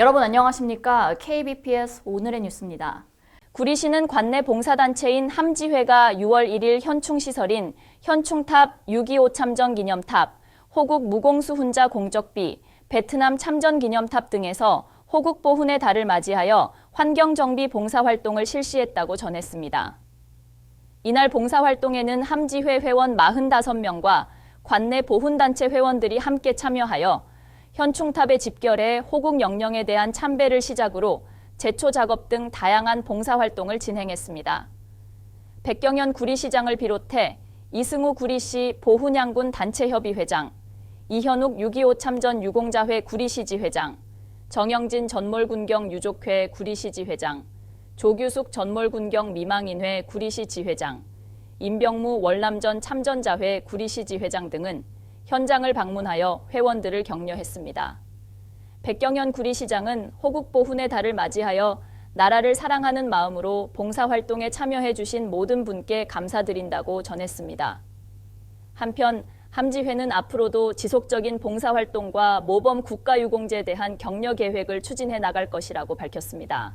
여러분 안녕하십니까? KBPS 오늘의 뉴스입니다. 구리시는 관내 봉사단체인 함지회가 6월 1일 현충시설인 현충탑 6.25 참전 기념탑, 호국 무공수 훈자 공적비, 베트남 참전 기념탑 등에서 호국 보훈의 달을 맞이하여 환경정비 봉사활동을 실시했다고 전했습니다. 이날 봉사활동에는 함지회 회원 45명과 관내 보훈단체 회원들이 함께 참여하여 현충탑에 집결해 호국 영령에 대한 참배를 시작으로 제초 작업 등 다양한 봉사활동을 진행했습니다. 백경현 구리시장을 비롯해 이승우 구리시 보훈양군 단체협의 회장, 이현욱 6.25 참전 유공자회 구리시지 회장, 정영진 전몰군경 유족회 구리시지 회장, 조규숙 전몰군경 미망인회 구리시 지 회장, 임병무 월남전 참전자회 구리시 지 회장 등은 현장을 방문하여 회원들을 격려했습니다. 백경현 구리시장은 호국보훈의 달을 맞이하여 나라를 사랑하는 마음으로 봉사활동에 참여해 주신 모든 분께 감사드린다고 전했습니다. 한편 함지회는 앞으로도 지속적인 봉사활동과 모범 국가유공제에 대한 격려 계획을 추진해 나갈 것이라고 밝혔습니다.